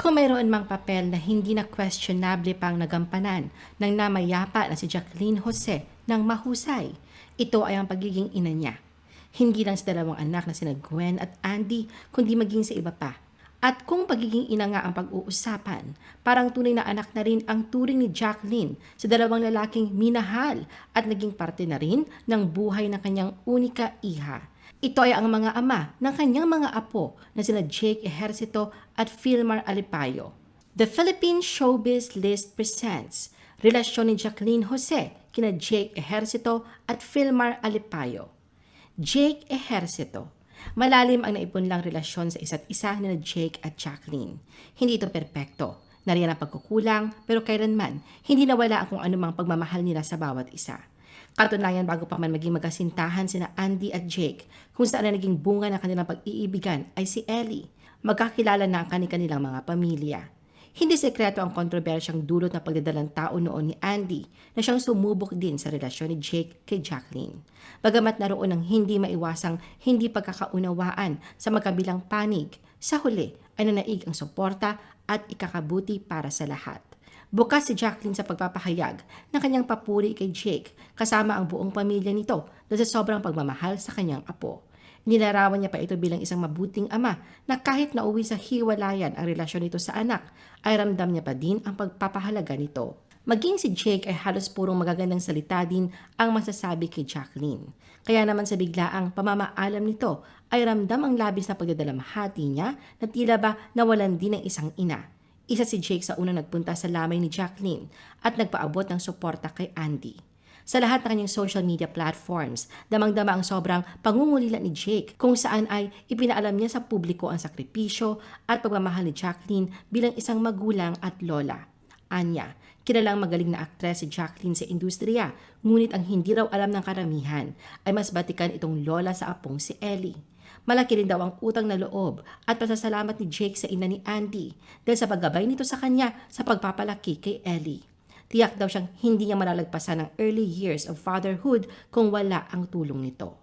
Kung mayroon mang papel na hindi na questionable pang nagampanan ng namayapa na si Jacqueline Jose ng mahusay, ito ay ang pagiging ina niya. Hindi lang sa dalawang anak na sina Gwen at Andy, kundi maging sa iba pa. At kung pagiging ina nga ang pag-uusapan, parang tunay na anak na rin ang turing ni Jacqueline sa dalawang lalaking minahal at naging parte na rin ng buhay ng kanyang unika iha. Ito ay ang mga ama ng kanyang mga apo na sina Jake Ejercito at Filmar Alipayo. The Philippine Showbiz List presents Relasyon ni Jacqueline Jose kina Jake Ejercito at Filmar Alipayo. Jake Ejercito. Malalim ang naipunlang relasyon sa isa't isa ni Jake at Jacqueline. Hindi ito perpekto. Nariyan ang pagkukulang, pero kailanman, hindi nawala ang kung anumang pagmamahal nila sa bawat isa. Katunayan bago pa man maging magasintahan sina Andy at Jake, kung saan na naging bunga ng kanilang pag-iibigan ay si Ellie. Magkakilala na ang kanilang mga pamilya. Hindi sekreto ang kontrobersyang dulot na pagdadalang tao noon ni Andy na siyang sumubok din sa relasyon ni Jake kay Jacqueline. Bagamat naroon ang hindi maiwasang hindi pagkakaunawaan sa magkabilang panig, sa huli ay nanaig ang suporta at ikakabuti para sa lahat. Bukas si Jacqueline sa pagpapahayag ng kanyang papuri kay Jake kasama ang buong pamilya nito dahil sa sobrang pagmamahal sa kanyang apo. Nilarawan niya pa ito bilang isang mabuting ama na kahit nauwi sa hiwalayan ang relasyon nito sa anak, ay ramdam niya pa din ang pagpapahalaga nito. Maging si Jake ay halos purong magagandang salita din ang masasabi kay Jacqueline. Kaya naman sa biglaang pamamaalam nito ay ramdam ang labis na pagdadalamhati niya na tila ba nawalan din ng isang ina. Isa si Jake sa unang nagpunta sa lamay ni Jacqueline at nagpaabot ng suporta kay Andy. Sa lahat ng kanyang social media platforms, damang-dama ang sobrang pangungulila ni Jake kung saan ay ipinaalam niya sa publiko ang sakripisyo at pagmamahal ni Jacqueline bilang isang magulang at lola. Anya, kilalang magaling na aktres si Jacqueline sa industriya, ngunit ang hindi raw alam ng karamihan ay mas batikan itong lola sa apong si Ellie. Malaki rin daw ang utang na loob at pasasalamat ni Jake sa ina ni Andy dahil sa paggabay nito sa kanya sa pagpapalaki kay Ellie. Tiyak daw siyang hindi niya malalagpasan ang early years of fatherhood kung wala ang tulong nito.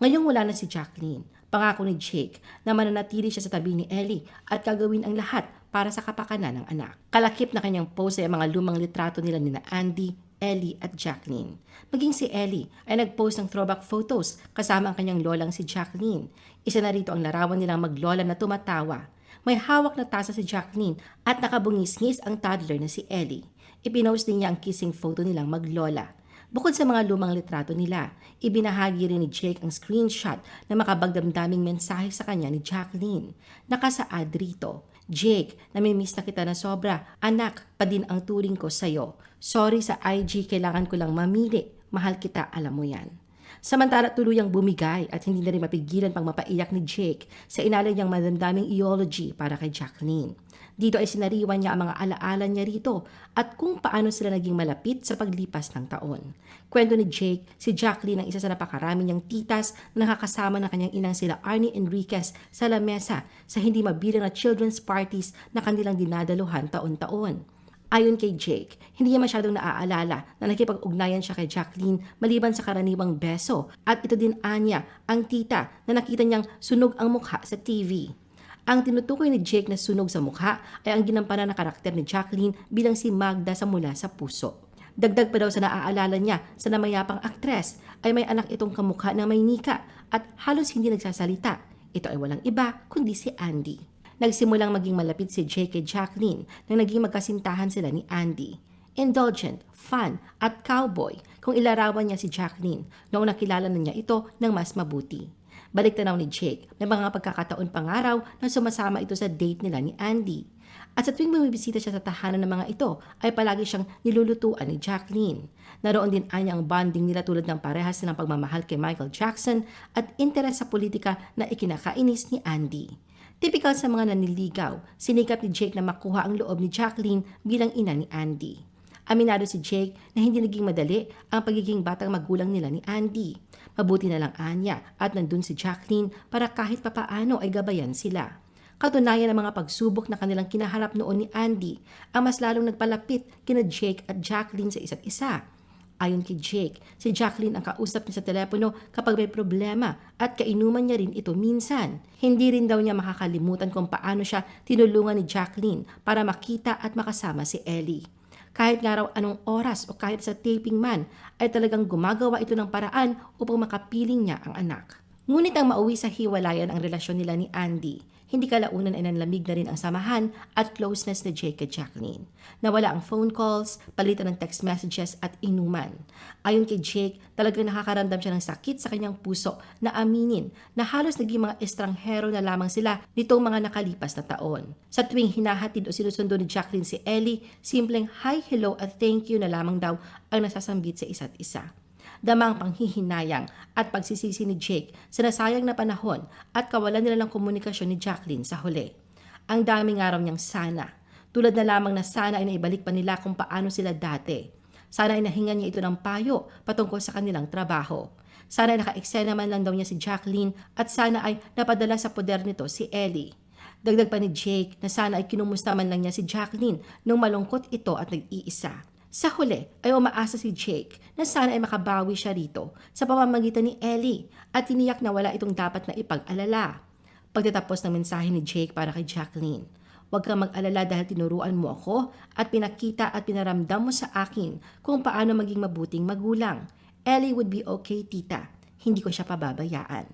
Ngayong wala na si Jacqueline, pangako ni Jake na mananatili siya sa tabi ni Ellie at gagawin ang lahat para sa kapakanan ng anak. Kalakip na kanyang post ay ang mga lumang litrato nila ni na Andy, Ellie at Jacqueline. Maging si Ellie ay nagpost ng throwback photos kasama ang kanyang lolang si Jacqueline. Isa na rito ang larawan nilang maglola na tumatawa. May hawak na tasa si Jacqueline at nakabungis-ngis ang toddler na si Ellie. Ipinost din niya ang kissing photo nilang maglola. Bukod sa mga lumang litrato nila, ibinahagi rin ni Jake ang screenshot na makabagdamdaming mensahe sa kanya ni Jacqueline. Nakasaad rito, Jake, namimiss na kita na sobra. Anak, pa din ang turing ko sa'yo. Sorry sa IG, kailangan ko lang mamili. Mahal kita, alam mo yan. Samantala tuluyang bumigay at hindi na rin mapigilan pang mapaiyak ni Jake sa inalay niyang madamdaming eulogy para kay Jacqueline. Dito ay sinariwan niya ang mga alaala niya rito at kung paano sila naging malapit sa paglipas ng taon. Kwento ni Jake, si Jacqueline ang isa sa napakarami niyang titas na nakakasama ng kanyang inang sila Arnie Enriquez sa lamesa sa hindi mabilang na children's parties na kanilang dinadaluhan taon-taon. Ayon kay Jake, hindi niya masyadong naaalala na nakipag-ugnayan siya kay Jacqueline maliban sa karaniwang beso at ito din anya ang tita na nakita niyang sunog ang mukha sa TV. Ang tinutukoy ni Jake na sunog sa mukha ay ang ginampanan na karakter ni Jacqueline bilang si Magda sa mula sa puso. Dagdag pa daw sa naaalala niya sa namayapang aktres ay may anak itong kamukha na may nika at halos hindi nagsasalita. Ito ay walang iba kundi si Andy. Nagsimulang maging malapit si Jake kay Jacqueline nang naging magkasintahan sila ni Andy. Indulgent, fun, at cowboy kung ilarawan niya si Jacqueline noong nakilala na niya ito ng mas mabuti. Balik tanaw ni Jake, may mga pagkakataon pangaraw na sumasama ito sa date nila ni Andy. At sa tuwing bumibisita siya sa tahanan ng mga ito, ay palagi siyang nilulutuan ni Jacqueline. Naroon din anya ang bonding nila tulad ng parehas ng pagmamahal kay Michael Jackson at interes sa politika na ikinakainis ni Andy. Typical sa mga naniligaw, sinikap ni Jake na makuha ang loob ni Jacqueline bilang ina ni Andy. Aminado si Jake na hindi naging madali ang pagiging batang magulang nila ni Andy. Mabuti na lang anya at nandun si Jacqueline para kahit papaano ay gabayan sila. Katunayan ng mga pagsubok na kanilang kinaharap noon ni Andy ang mas lalong nagpalapit kina Jake at Jacqueline sa isa't isa. Ayon kay Jake, si Jacqueline ang kausap niya sa telepono kapag may problema at kainuman niya rin ito minsan. Hindi rin daw niya makakalimutan kung paano siya tinulungan ni Jacqueline para makita at makasama si Ellie. Kahit nga raw anong oras o kahit sa taping man ay talagang gumagawa ito ng paraan upang makapiling niya ang anak. Ngunit ang mauwi sa hiwalayan ang relasyon nila ni Andy, hindi kalaunan ay nanlamig na rin ang samahan at closeness ni Jake at Jacqueline. Nawala ang phone calls, palitan ng text messages at inuman. Ayon kay Jake, talagang nakakaramdam siya ng sakit sa kanyang puso na aminin na halos naging mga estranghero na lamang sila nitong mga nakalipas na taon. Sa tuwing hinahatid o sinusundo ni Jacqueline si Ellie, simpleng hi, hello at thank you na lamang daw ang nasasambit sa isa't isa damang panghihinayang at pagsisisi ni Jake sa nasayang na panahon at kawalan nila ng komunikasyon ni Jacqueline sa huli. Ang daming araw niyang sana. Tulad na lamang na sana ay naibalik pa nila kung paano sila dati. Sana ay nahingan niya ito ng payo patungkol sa kanilang trabaho. Sana ay naka-eksena man lang daw niya si Jacqueline at sana ay napadala sa poder nito si Ellie. Dagdag pa ni Jake na sana ay kinumusta man lang niya si Jacqueline nung malungkot ito at nag-iisa. Sa huli ay umaasa si Jake na sana ay makabawi siya rito sa pamamagitan ni Ellie at tiniyak na wala itong dapat na ipag-alala. Pagtatapos ng mensahe ni Jake para kay Jacqueline, Huwag kang mag-alala dahil tinuruan mo ako at pinakita at pinaramdam mo sa akin kung paano maging mabuting magulang. Ellie would be okay, tita. Hindi ko siya pababayaan.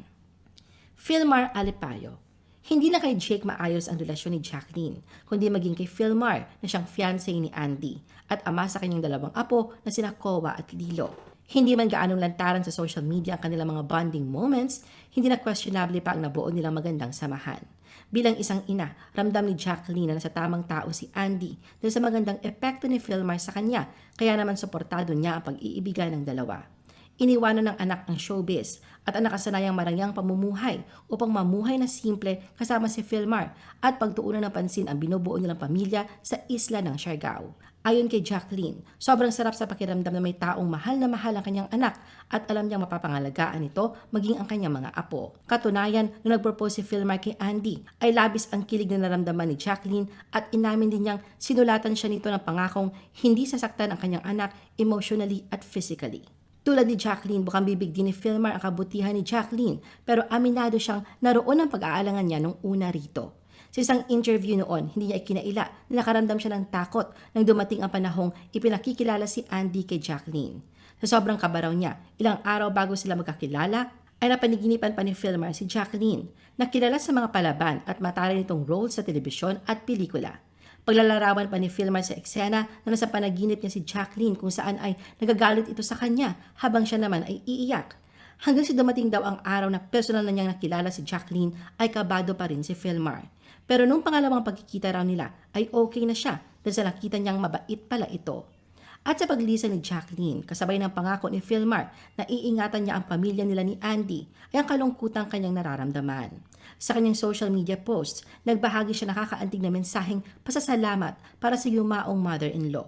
Philmar Alipayo hindi na kay Jake maayos ang relasyon ni Jacqueline, kundi maging kay Philmar na siyang fiancé ni Andy at ama sa kanyang dalawang apo na sina Kowa at Lilo. Hindi man gaanong lantaran sa social media ang kanilang mga bonding moments, hindi na questionable pa ang nabuo nilang magandang samahan. Bilang isang ina, ramdam ni Jacqueline na nasa tamang tao si Andy dahil sa magandang epekto ni Philmar sa kanya, kaya naman suportado niya ang pag-iibigan ng dalawa. Iniwanan ng anak ang showbiz at ang nakasanayang marangyang pamumuhay upang mamuhay na simple kasama si Philmar at pagtuunan ng pansin ang binubuo nilang pamilya sa isla ng Siargao. Ayon kay Jacqueline, sobrang sarap sa pakiramdam na may taong mahal na mahal ang kanyang anak at alam niyang mapapangalagaan ito maging ang kanyang mga apo. Katunayan, nung nagpropose si Philmar kay Andy, ay labis ang kilig na naramdaman ni Jacqueline at inamin din niyang sinulatan siya nito ng pangakong hindi sasaktan ang kanyang anak emotionally at physically. Tulad ni Jacqueline, bukang bibig din ni Philmar ang kabutihan ni Jacqueline pero aminado siyang naroon ang pag-aalangan niya nung una rito. Sa isang interview noon, hindi niya ikinaila na nakaramdam siya ng takot nang dumating ang panahong ipinakikilala si Andy kay Jacqueline. Sa sobrang kabaraw niya, ilang araw bago sila magkakilala, ay napaniginipan pa ni Philmar si Jacqueline, na kilala sa mga palaban at mataray nitong role sa telebisyon at pelikula. Paglalarawan pa ni Philmar sa eksena na nasa panaginip niya si Jacqueline kung saan ay nagagalit ito sa kanya habang siya naman ay iiyak. Hanggang si dumating daw ang araw na personal na niyang nakilala si Jacqueline ay kabado pa rin si Philmar. Pero nung pangalawang pagkikita raw nila ay okay na siya dahil sa nakita niyang mabait pala ito. At sa paglisan ni Jacqueline, kasabay ng pangako ni Philmar na iingatan niya ang pamilya nila ni Andy, ay ang kalungkutang kanyang nararamdaman. Sa kanyang social media posts, nagbahagi siya nakakaantig na mensaheng pasasalamat para sa yumaong mother-in-law.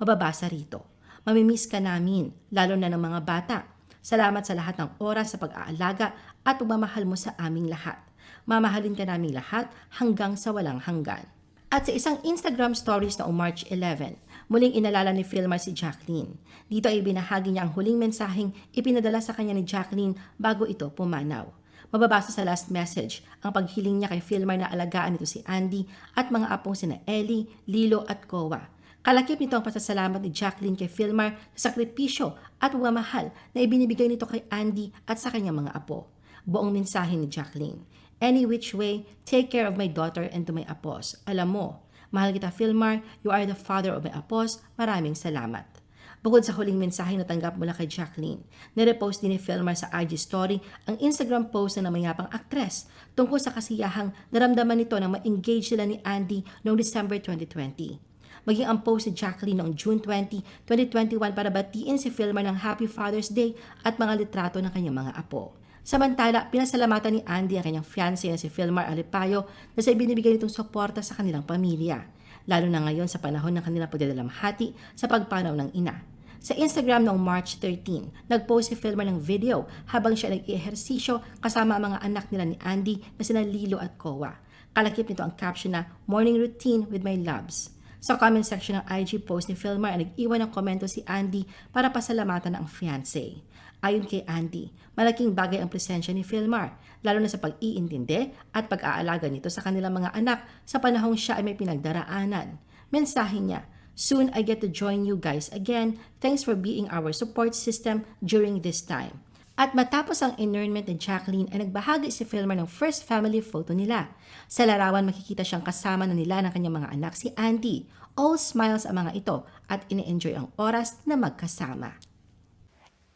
Mababasa rito, Mamimiss ka namin, lalo na ng mga bata. Salamat sa lahat ng oras sa pag-aalaga at pagmamahal mo sa aming lahat. Mamahalin ka naming lahat hanggang sa walang hanggan. At sa isang Instagram stories noong March 11, muling inalala ni Philmar si Jacqueline. Dito ay binahagi niya ang huling mensaheng ipinadala sa kanya ni Jacqueline bago ito pumanaw. Mababasa sa last message ang paghiling niya kay Philmar na alagaan nito si Andy at mga apong sina Ellie, Lilo at Kowa. Kalakip nito ang pasasalamat ni Jacqueline kay Philmar sa sakripisyo at pagmamahal na ibinibigay nito kay Andy at sa kanyang mga apo. Buong mensahe ni Jacqueline. Any which way, take care of my daughter and to my apos. Alam mo, mahal kita Philmar, you are the father of my apos. Maraming salamat. Bukod sa huling mensahe na tanggap mula kay Jacqueline, nirepost din ni Philmar sa IG story ang Instagram post na namayapang aktres tungkol sa kasiyahang naramdaman nito nang ma-engage sila ni Andy noong December 2020. Maging ang post ni Jacqueline noong June 20, 2021 para batiin si Philmar ng Happy Father's Day at mga litrato ng kanyang mga apo. Samantala, pinasalamatan ni Andy ang kanyang fiancé na si Philmar Alipayo na sa ibinibigay nitong suporta sa kanilang pamilya, lalo na ngayon sa panahon ng kanilang pagdadalamhati sa pagpanaw ng ina. Sa Instagram noong March 13, nag-post si Filmer ng video habang siya nag-ehersisyo kasama ang mga anak nila ni Andy na sina Lilo at Kowa. Kalakip nito ang caption na Morning Routine with my loves. Sa comment section ng IG post ni Filmar ay nag-iwan ng komento si Andy para pasalamatan ang fiancé. Ayon kay Andy, malaking bagay ang presensya ni Filmar, lalo na sa pag-iintindi at pag-aalaga nito sa kanilang mga anak sa panahong siya ay may pinagdaraanan. Mensahe niya, Soon I get to join you guys again. Thanks for being our support system during this time. At matapos ang inurnment ni Jacqueline ay nagbahagi si Filmer ng first family photo nila. Sa larawan makikita siyang kasama na nila ng kanyang mga anak si Andy. All smiles ang mga ito at ini-enjoy ang oras na magkasama.